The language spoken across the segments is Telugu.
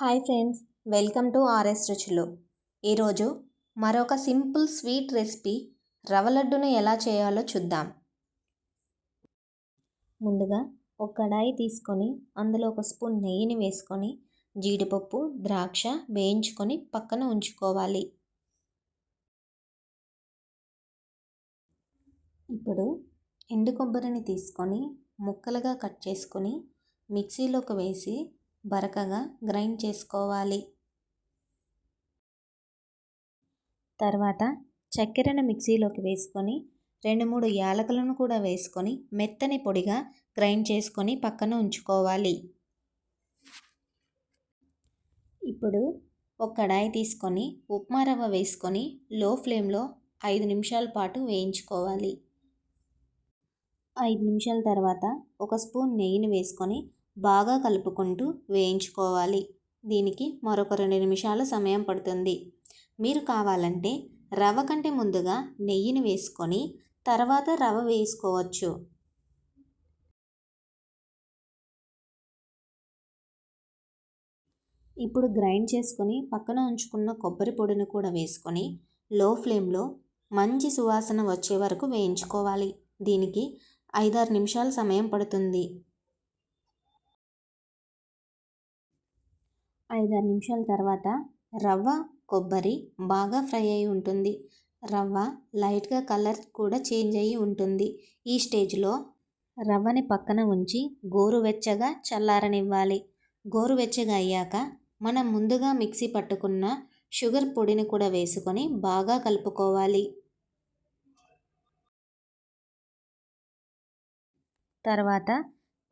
Hi friends welcome to RS Ruchulu. ఈరోజు మరొక సింపుల్ స్వీట్ రెసిపీ రవ లడ్డును ఎలా చేయాలో చూద్దాం. ముందుగా ఒక కడాయి తీసుకొని అందులో ఒక స్పూన్ నెయ్యిని వేసుకొని జీడిపప్పు ద్రాక్ష వేయించుకొని పక్కన ఉంచుకోవాలి. ఇప్పుడు ఎండు కొబ్బరిని తీసుకొని ముక్కలుగా కట్ చేసుకొని మిక్సీలోకి వేసి బరకగా గ్రైండ్ చేసుకోవాలి. తర్వాత చక్కెరను మిక్సీలోకి వేసుకొని రెండు మూడు యాలకులను కూడా వేసుకొని మెత్తని పొడిగా గ్రైండ్ చేసుకొని పక్కన ఉంచుకోవాలి. ఇప్పుడు ఒక కడాయి తీసుకొని ఉప్మా రవ్వ వేసుకొని లో ఫ్లేమ్లో ఐదు నిమిషాల పాటు వేయించుకోవాలి. ఐదు నిమిషాల తర్వాత ఒక స్పూన్ నెయ్యిని వేసుకొని బాగా కలుపుకుంటూ వేయించుకోవాలి. దీనికి మరొక రెండు నిమిషాలు సమయం పడుతుంది. మీరు కావాలంటే రవ్వ కంటే ముందుగా నెయ్యిని వేసుకొని తర్వాత రవ్వ వేసుకోవచ్చు ఇప్పుడు గ్రైండ్ చేసుకొని పక్కన ఉంచుకున్న కొబ్బరి పొడిని కూడా వేసుకొని లో ఫ్లేమ్లో మంచి సువాసన వచ్చే వరకు వేయించుకోవాలి. దీనికి ఐదారు నిమిషాలు సమయం పడుతుంది. ఐదారు నిమిషాల తర్వాత రవ్వ కొబ్బరి బాగా ఫ్రై అయి ఉంటుంది. రవ్వ లైట్గా కలర్ కూడా చేంజ్ అయ్యి ఉంటుంది. ఈ స్టేజ్లో రవ్వని పక్కన ఉంచి గోరువెచ్చగా చల్లారనివ్వాలి. గోరువెచ్చగా అయ్యాక మనం ముందుగా మిక్సీ పట్టుకున్న షుగర్ పొడిని కూడా వేసుకొని బాగా కలుపుకోవాలి. తర్వాత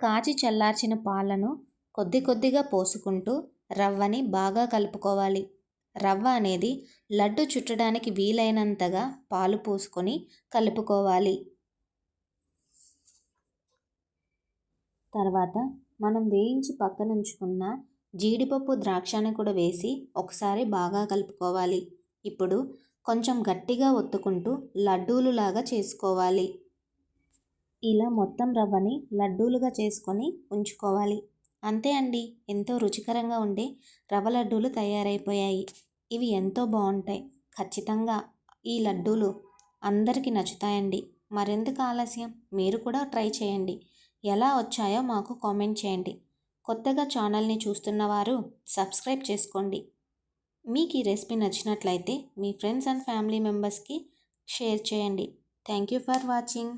కాచి చల్లార్చిన పాలను కొద్ది కొద్దిగా పోసుకుంటూ రవ్వని బాగా కలుపుకోవాలి. రవ్వ అనేది లడ్డు చుట్టడానికి వీలైనంతగా పాలు పోసుకొని కలుపుకోవాలి. తర్వాత మనం వేయించి పక్కనుంచుకున్న జీడిపప్పు ద్రాక్షని కూడా వేసి ఒకసారి బాగా కలుపుకోవాలి. ఇప్పుడు కొంచెం గట్టిగా ఒత్తుకుంటూ లడ్డూలు లాగా చేసుకోవాలి. ఇలా మొత్తం రవ్వని లడ్డూలుగా చేసుకొని ఉంచుకోవాలి. అంతే అండి. ఎంతో రుచికరంగా ఉండే రవ్వ లడ్డూలు తయారైపోయాయి. ఇవి ఎంతో బాగుంటాయి ఖచ్చితంగా ఈ లడ్డూలు అందరికీ నచ్చుతాయండి. మరెందుకు ఆలస్యం? మీరు కూడా ట్రై చేయండి. ఎలా వచ్చాయో మాకు కామెంట్ చేయండి. కొత్తగా ఛానల్ని చూస్తున్నవారు సబ్స్క్రైబ్ చేసుకోండి. మీకు ఈ రెసిపీ నచ్చినట్లయితే మీ ఫ్రెండ్స్ అండ్ ఫ్యామిలీ మెంబర్స్కి షేర్ చేయండి. Thank you for watching.